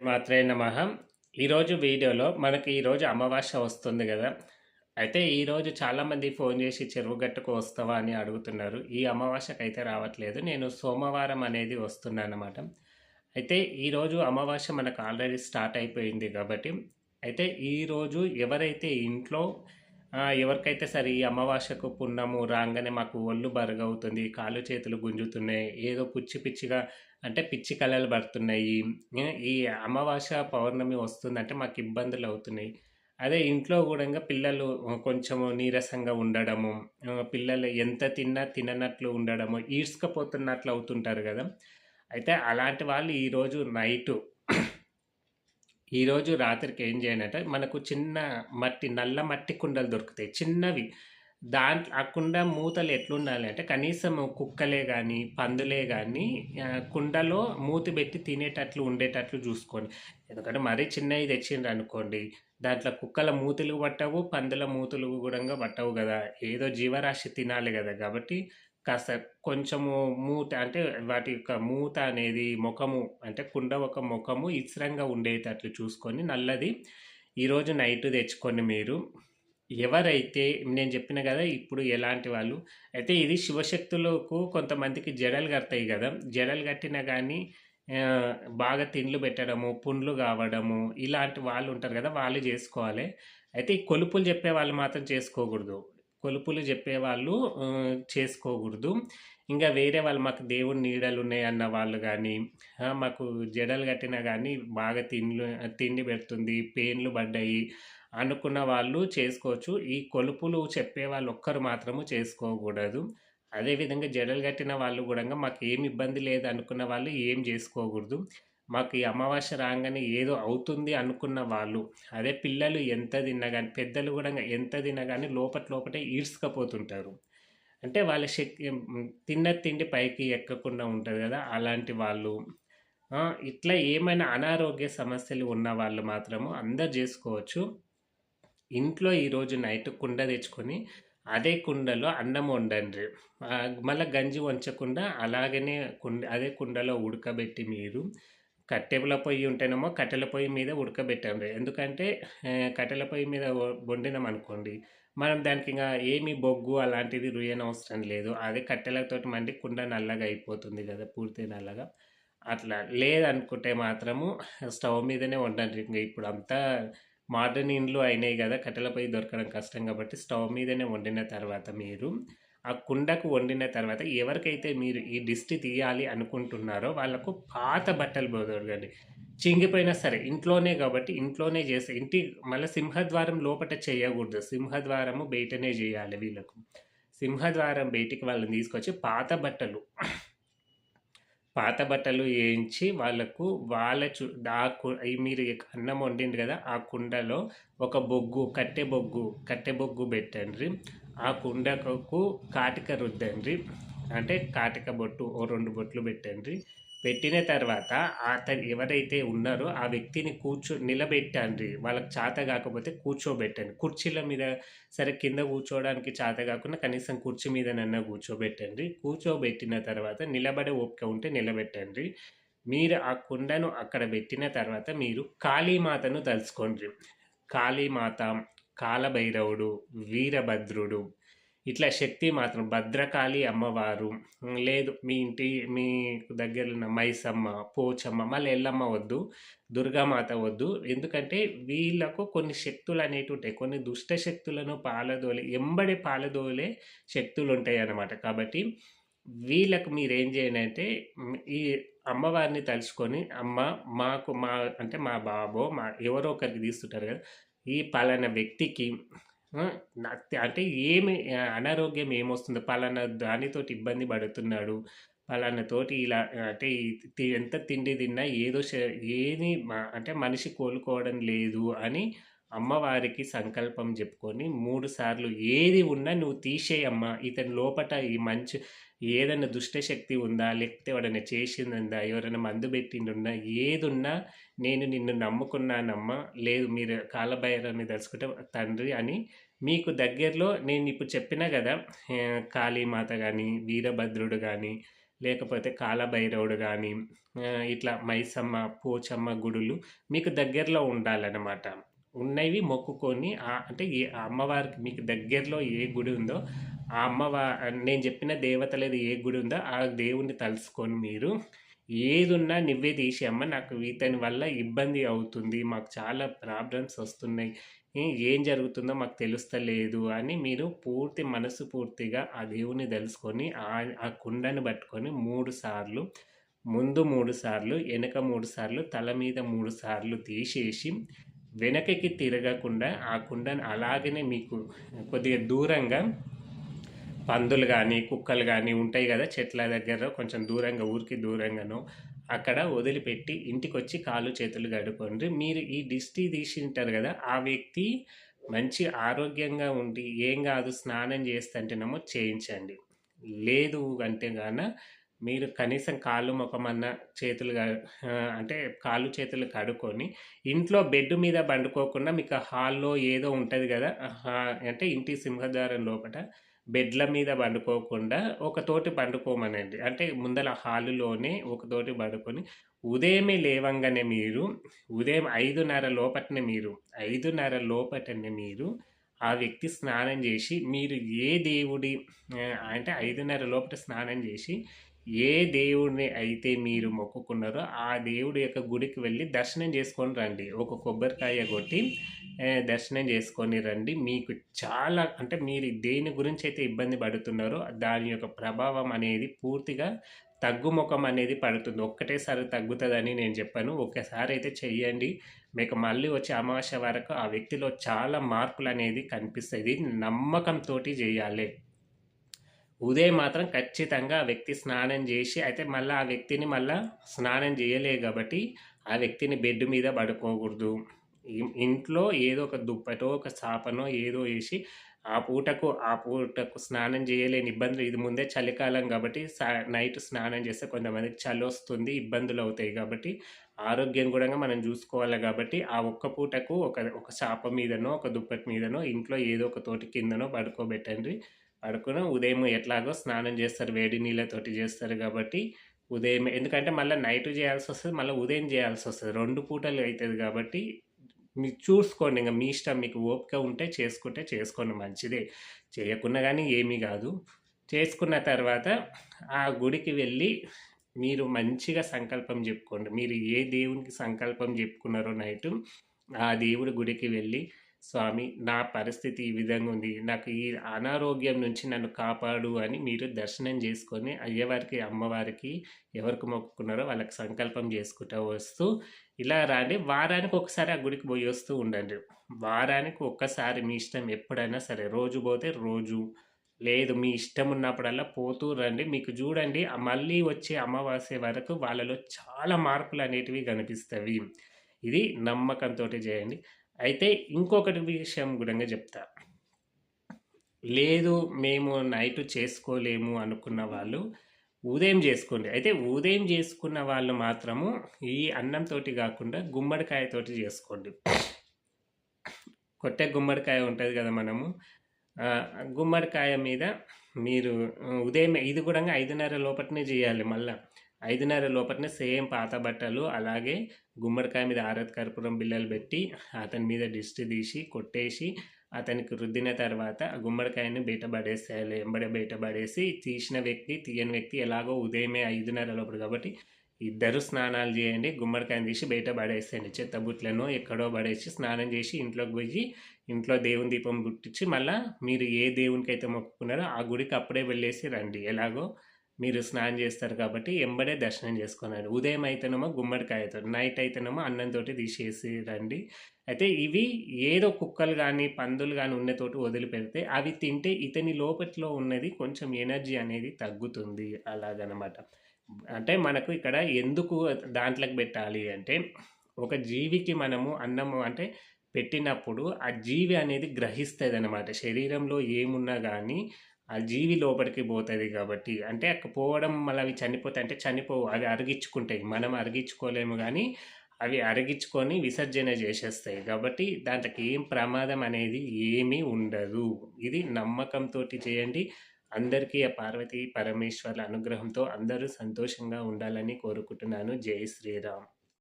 మాత్రే నమ. ఈరోజు వీడియోలో మనకి ఈరోజు అమావాస్య వస్తుంది కదా. అయితే ఈరోజు చాలామంది ఫోన్ చేసి చెరువు గట్టుకు వస్తావా అని అడుగుతున్నారు. ఈ అమావాస్యకు అయితే రావట్లేదు. నేను సోమవారం అనేది వస్తున్నాను అయితే ఈరోజు అమావాస్య మనకు ఆల్రెడీ స్టార్ట్ అయిపోయింది కాబట్టి. అయితే ఈరోజు ఎవరైతే ఇంట్లో ఎవరికైతే సరే ఈ అమావాస్యకు పుణ్యము రాగానే మాకు ఒళ్ళు బరగవుతుంది కాళ్ళు చేతులు గుంజుతున్నాయి ఏదో పిచ్చి పిచ్చిగా అంటే పిచ్చి కళలు పడుతున్నాయి ఈ అమావాస్య పౌర్ణమి వస్తుందంటే మాకు ఇబ్బందులు అవుతున్నాయి. అదే ఇంట్లో కూడా పిల్లలు కొంచెము నీరసంగా ఉండడము పిల్లలు ఎంత తిన్నా తిననట్లు ఉండడము ఈడ్చుకపోతున్నట్లు అవుతుంటారు కదా. అయితే అలాంటి వాళ్ళు ఈరోజు నైటు ఈరోజు రాత్రికి ఏం చేయాలంటే మనకు చిన్న మట్టి నల్ల మట్టి కుండలు దొరుకుతాయి. చిన్నవి. దాంట్లో ఆ కుండ మూతలు ఎట్లుండాలి అంటే కనీసం కుక్కలే కానీ పందులే కానీ కుండలో మూతి పెట్టి తినేటట్లు ఉండేటట్లు చూసుకోండి. ఎందుకంటే మరీ చిన్నవి తెచ్చిండ్రు అనుకోండి దాంట్లో కుక్కల మూతులు పట్టవు పందుల మూతులు కూడా పట్టవు కదా. ఏదో జీవరాశి తినాలి కదా. కాబట్టి కాస్త కొంచెము మూత అంటే వాటి యొక్క మూత అనేది ముఖము అంటే కుండ ఒక ముఖము ఇసరంగా ఉండేటట్లు చూసుకొని నల్లది ఈరోజు నైట్ తెచ్చుకొని మీరు. ఎవరైతే నేను చెప్పిన కదా ఇప్పుడు ఎలాంటి వాళ్ళు అయితే ఇది శివశక్తులకు కొంతమందికి జడలు కడతాయి కదా. జడలు కట్టినా కానీ బాగా తిండ్లు పెట్టడము పుండ్లు కావడము ఇలాంటి వాళ్ళు ఉంటారు కదా వాళ్ళు చేసుకోవాలి. అయితే ఈ కొలుపులు చెప్పే వాళ్ళు మాత్రం చేసుకోకూడదు. కొలుపులు చెప్పేవాళ్ళు చేసుకోకూడదు. ఇంకా వేరే వాళ్ళు మాకు దేవుని నీడలు ఉన్నాయి అన్న వాళ్ళు కానీ మాకు జడలు కట్టినా కానీ బాగా తిండ్లు తిండి పెడుతుంది పెయిన్లు పడ్డాయి అనుకున్న వాళ్ళు చేసుకోవచ్చు. ఈ కొలుపులు చెప్పే వాళ్ళు ఒక్కరు మాత్రము చేసుకోకూడదు. అదేవిధంగా జడలు కట్టిన వాళ్ళు కూడా మాకు ఏమి ఇబ్బంది లేదు అనుకున్న వాళ్ళు ఏం చేసుకోకూడదు. మాకు ఈ అమావాస్య రాగానే ఏదో అవుతుంది అనుకున్న వాళ్ళు అదే పిల్లలు ఎంత తిన్నా కానీ పెద్దలు కూడా ఎంత తిన్నా కానీ లోపట లోపటే ఈడ్చుకపోతుంటారు. అంటే వాళ్ళ శక్తి తిన్న తిండి పైకి ఎక్కకుండా ఉంటుంది కదా అలాంటి వాళ్ళు. ఇట్లా ఏమైనా అనారోగ్య సమస్యలు ఉన్న వాళ్ళు మాత్రము అందరు చేసుకోవచ్చు. ఇంట్లో ఈరోజు నైట్ కుండ తెచ్చుకొని అదే కుండలో అన్నం వండండి. మళ్ళీ గంజి వంచకుండా అలాగనే కుండ అదే కుండలో ఉడకబెట్టి మీరు కట్టెల పొయ్యి ఉంటేనేమో కట్టెల పొయ్యి మీద ఉడకబెట్టండి ఎందుకంటే కట్టెల పొయ్యి మీద వండినాం అనుకోండి మనం దానికి ఇంకా ఏమి బొగ్గు అలాంటిది రుయ్యనవసరం లేదు. అదే కట్టెలతోటి మండి కుండ నల్లగా అయిపోతుంది కదా పూర్తి నల్లగా. అట్లా లేదనుకుంటే మాత్రము స్టవ్ మీదనే వండండి. ఇంకా ఇప్పుడు అంతా మోడర్న్ ఇండ్లు అయినాయి కదా కట్టెల పొయ్యి దొరకడం కష్టం కాబట్టి స్టవ్ మీదనే వండిన తర్వాత మీరు ఆ కుండకు వండిన తర్వాత ఎవరికైతే మీరు ఈ దిష్టి తీయాలి అనుకుంటున్నారో వాళ్ళకు పాత బట్టలు బోదొడగండి చింగిపోయినా సరే ఇంట్లోనే కాబట్టి ఇంట్లోనే చేస్తే ఇంటి మళ్ళీ సింహద్వారం లోపట చేయకూడదు. సింహద్వారము బయటనే చేయాలి వీళ్ళకు. సింహద్వారం బయటికి వాళ్ళని తీసుకొచ్చి పాత బట్టలు పాత బట్టలు వేయించి వాళ్ళకు వాళ్ళ చు ఆ కు మీరు అన్నం వండింది కదా ఆ కుండలో ఒక బొగ్గు కట్టె బొగ్గు కట్టె బొగ్గు పెట్టండి. ఆ ఆ కుండకు కాటిక రుద్దండి అంటే కాటిక బొట్టు ఓ రెండు బొట్లు పెట్టండి పెట్టిన తర్వాత అతను ఎవరైతే ఉన్నారో ఆ వ్యక్తిని కూర్చో నిలబెట్టండి వాళ్ళకి చేత కాకపోతే కూర్చోబెట్టండి. కుర్చీల మీద సరే కింద కూర్చోవడానికి చేత కాకుండా కనీసం కుర్చీ మీదనన్నా కూర్చోబెట్టండి కూర్చోబెట్టిన తర్వాత నిలబడే ఓపిక ఉంటే నిలబెట్టండి మీరు ఆ కుండను అక్కడ పెట్టిన తర్వాత మీరు కాళీమాతను తలుచుకోండి కాళీమాత కాలభైరవుడు వీరభద్రుడు. ఇట్లా శక్తి మాత్రం భద్రకాళి అమ్మవారు. లేదు మీ ఇంటి మీ దగ్గర ఉన్న మైసమ్మ పోచమ్మ మళ్ళీ ఎల్లమ్మ వద్దు దుర్గామాత వద్దు. ఎందుకంటే వీళ్ళకు కొన్ని శక్తులు అనేవి ఉంటాయి. కొన్ని దుష్ట శక్తులను పాలదోలే ఎంబడి పాలదోలే శక్తులు ఉంటాయి అన్నమాట కాబట్టి వీళ్ళకు మీరు ఏం చేయండి అంటే ఈ అమ్మవారిని తలుచుకొని అమ్మ మాకు మా అంటే మా బాబో మా ఎవరో ఒకరికి తీస్తుంటారు కదా ఈ పలానా వ్యక్తికి అంటే ఏమి అనారోగ్యం ఏమొస్తుంది? పలానా దానితోటి ఇబ్బంది పడుతున్నాడు. పలానా తోటి ఇలా అంటే ఎంత తిండి తిన్నా ఏదో ఏది అంటే మనిషి కోలుకోవడం లేదు అని అమ్మవారికి సంకల్పం చెప్పుకొని మూడు సార్లు ఏది ఉన్నా నువ్వు తీసేయమ్మా ఇతని లోపట ఈ మంచి ఏదైనా దుష్టశక్తి ఉందా? లేకపోతే ఎవరైనా చేసిందా ఎవరైనా మందు పెట్టిండున్నా ఏదున్నా నేను నిన్ను నమ్ముకున్నానమ్మా. లేదు మీరు కాలభైరాన్ని దలుచుకుంటే తండ్రి అని మీకు దగ్గరలో నేను ఇప్పుడు చెప్పినా కదా కాళీమాత కానీ వీరభద్రుడు కానీ లేకపోతే కాలభైరవుడు కానీ ఇట్లా మైసమ్మ పోచమ్మ గుడులు మీకు దగ్గరలో ఉండాలన్నమాట. ఉన్నవి మొక్కుకొని అంటే ఏ అమ్మవారికి మీకు దగ్గరలో ఏ గుడి ఉందో ఆ అమ్మవా నేను చెప్పిన దేవతలది ఏ గుడి ఉందో ఆ దేవుణ్ణి తలుసుకొని మీరు ఏదున్నా నువ్వే తీసి అమ్మ నాకు ఇతని వల్ల ఇబ్బంది అవుతుంది మాకు చాలా ప్రాబ్లమ్స్ వస్తున్నాయి. ఏం జరుగుతుందో మాకు తెలుస్తలేదు అని మీరు పూర్తి మనసు పూర్తిగా ఆ దేవుని తెలుసుకొని ఆ కుండను పట్టుకొని మూడు సార్లు ముందు మూడు సార్లు వెనక మూడు సార్లు తల మీద మూడు సార్లు తీసేసి వెనకకి తిరగకుండా ఆ కుండను అలాగనే మీకు కొద్దిగా దూరంగా పందులు కానీ కుక్కలు కానీ ఉంటాయి కదా చెట్ల దగ్గర కొంచెం దూరంగా ఊరికి దూరంగానో. అక్కడ వదిలిపెట్టి ఇంటికి వచ్చి కాళ్ళు చేతులు కడుక్కోండి. మీరు ఈ దిష్టి తీసింటారు కదా ఆ వ్యక్తి మంచి ఆరోగ్యంగా ఉండి ఏం కాదు స్నానం చేస్తుంటేనేమో చేయించండి. లేదు అంటే గాన మీరు కనీసం కాళ్ళు ముఖమన్న చేతులు అంటే కాళ్ళు చేతులు కడుక్కొని ఇంట్లో బెడ్ మీద పండుకోకుండా మీకు హాల్లో ఏదో ఉంటుంది కదా అంటే ఇంటి సింహద్వారం లోపల బెడ్ల మీద పండుకోకుండా ఒక తోటి పండుకోమనండి. అంటే ముందల హాలులోనే ఒక తోటి పండుకొని ఉదయమే లేవంగానే మీరు ఉదయం ఐదున్నర లోపటనే మీరు ఐదున్నర లోపటనే మీరు ఆ వ్యక్తి స్నానం చేసి మీరు ఏ దేవుడి అంటే ఐదున్నర లోపల స్నానం చేసి ఏ దేవుడిని అయితే మీరు మొక్కుకున్నారో ఆ దేవుడి యొక్క గుడికి వెళ్ళి దర్శనం చేసుకొని రండి. ఒక కొబ్బరికాయ కొట్టి దర్శనం చేసుకొని రండి. మీకు చాలా అంటే మీరు దేని గురించి అయితే ఇబ్బంది పడుతున్నారో దాని యొక్క ప్రభావం అనేది పూర్తిగా తగ్గుముఖం అనేది పడుతుంది. ఒక్కటేసారి తగ్గుతుందని నేను చెప్పాను. ఒక్కసారి అయితే చెయ్యండి. మీకు మళ్ళీ వచ్చే అమావాస్య వరకు ఆ వ్యక్తిలో చాలా మార్పులు అనేది కనిపిస్తుంది నమ్మకంతో చేయాలి. ఉదయం మాత్రం ఖచ్చితంగా ఆ వ్యక్తి స్నానం చేసి అయితే మళ్ళీ ఆ వ్యక్తిని మళ్ళీ స్నానం చేయలే కాబట్టి ఆ వ్యక్తిని బెడ్ మీద పడుకోకూడదు. ఇంట్లో ఏదో ఒక దుప్పటో ఒక చాపనో ఏదో వేసి ఆ పూటకు ఆ పూటకు స్నానం చేయలేని ఇబ్బందులు ఇది ముందే చలికాలం కాబట్టి నైట్ స్నానం చేస్తే కొంతమందికి చలి వస్తుంది ఇబ్బందులు అవుతాయి కాబట్టి ఆరోగ్యం కూడా మనం చూసుకోవాలి కాబట్టి ఆ ఒక్క పూటకు ఒక ఒక చాప మీదనో ఒక దుప్పటి మీదనో ఇంట్లో ఏదో ఒక తోటి కిందనో పడుకోబెట్టండి. పడుకుని ఉదయం ఎట్లాగో స్నానం చేస్తారు వేడి నీళ్ళతోటి చేస్తారు కాబట్టి ఉదయం ఎందుకంటే మళ్ళీ నైట్ చేయాల్సి వస్తుంది మళ్ళీ ఉదయం చేయాల్సి వస్తుంది. రెండు పూటలు అవుతుంది కాబట్టి మీరు చూసుకోండి ఇంకా మీ ఇష్టం మీకు ఓపిక ఉంటే చేసుకుంటే చేసుకోండి మంచిదే. చేయకున్నా కానీ ఏమీ కాదు. చేసుకున్న తర్వాత ఆ గుడికి వెళ్ళి మీరు మంచిగా సంకల్పం చెప్పుకోండి. మీరు ఏ దేవునికి సంకల్పం చెప్పుకున్నారో నైట్ ఆ దేవుడి గుడికి వెళ్ళి స్వామి నా పరిస్థితి ఈ విధంగా ఉంది. నాకు ఈ అనారోగ్యం నుంచి నన్ను కాపాడు అని మీరు దర్శనం చేసుకొని అయ్యవారికి అమ్మవారికి ఎవరికి మొక్కుకున్నారో వాళ్ళకి సంకల్పం చేసుకుంటూ వస్తూ ఇలా రాండి. వారానికి ఒకసారి ఆ గుడికి పోయి వస్తూ ఉండండి. వారానికి ఒక్కసారి మీ ఇష్టం ఎప్పుడైనా సరే. రోజు పోతే రోజు. లేదు మీ ఇష్టం ఉన్నప్పుడల్లా పోతూ రండి. మీకు చూడండి మళ్ళీ వచ్చే అమావాస్య వరకు వాళ్ళలో చాలా మార్పులు అనేటివి కనిపిస్తవి ఇది నమ్మకంతో చేయండి. అయితే ఇంకొకటి విషయం కూడా చెప్తా. లేదు మేము నైట్ చేసుకోలేము అనుకున్న వాళ్ళు ఉదయం చేసుకోండి. అయితే ఉదయం చేసుకున్న వాళ్ళు మాత్రము ఈ అన్నంతో కాకుండా గుమ్మడికాయతోటి చేసుకోండి. కొట్టే గుమ్మడికాయ ఉంటుంది కదా మనము. గుమ్మడికాయ మీద మీరు ఉదయం ఇది కూడా ఐదున్నర లోపలనే చేయాలి మళ్ళీ. ఐదున్నర లోపలనే సేమ్ పాత బట్టలు అలాగే గుమ్మడికాయ మీద ఆరత్ కర్పూరం బిల్లలు పెట్టి అతని మీద దిష్టి తీసి కొట్టేసి అతనికి రుద్దిన తర్వాత ఆ గుమ్మడికాయని బయట పడేసేయాలి. ఎంబడ బయట పడేసి తీసిన వ్యక్తి తీయని వ్యక్తి ఎలాగో ఉదయమే ఐదున్నర లోపల కాబట్టి ఇద్దరు స్నానాలు చేయండి గుమ్మడికాయని తీసి బయట పడేసేయండి. చెత్తబుట్లను ఎక్కడో పడేసి స్నానం చేసి ఇంట్లోకి పోయి ఇంట్లో దేవుని దీపం గుట్టించి మళ్ళీ మీరు ఏ దేవునికి అయితే మొక్కుకున్నారో ఆ గుడికి అప్పుడే వెళ్ళేసి రండి. ఎలాగో మీరు స్నానం చేస్తారు కాబట్టి ఎంబడే దర్శనం చేసుకున్నాడు ఉదయం అయితేనేమో గుమ్మడికాయతో నైట్ అయితేనేమో అన్నంతో తీసేసి రండి. అయితే ఇవి ఏదో కుక్కలు కానీ పందులు కానీ ఉన్నతోటి వదిలిపెడితే అవి తింటే ఇతని లోపట్లో ఉన్నది కొంచెం ఎనర్జీ అనేది తగ్గుతుంది అలాగనమాట. అంటే మనకు ఇక్కడ ఎందుకు దాంట్లోకి పెట్టాలి అంటే ఒక జీవికి మనము అన్నము అంటే పెట్టినప్పుడు ఆ జీవి అనేది గ్రహిస్తుంది అనమాట శరీరంలో ఏమున్నా కానీ ఆ జీవి లోపలికి పోతుంది కాబట్టి అంటే అక్కడ పోవడం మళ్ళీ అవి చనిపోతాయి అంటే చనిపోవు అవి అరిగించుకుంటాయి. మనం అరిగించుకోలేము కానీ అవి అరిగించుకొని విసర్జన చేసేస్తాయి కాబట్టి దాంట్లోకి ఏం ప్రమాదం అనేది ఏమీ ఉండదు. ఇది నమ్మకంతో చేయండి. అందరికీ ఆ పార్వతీ పరమేశ్వర్ల అనుగ్రహంతో అందరూ సంతోషంగా ఉండాలని కోరుకుంటున్నాను. జై శ్రీరామ్.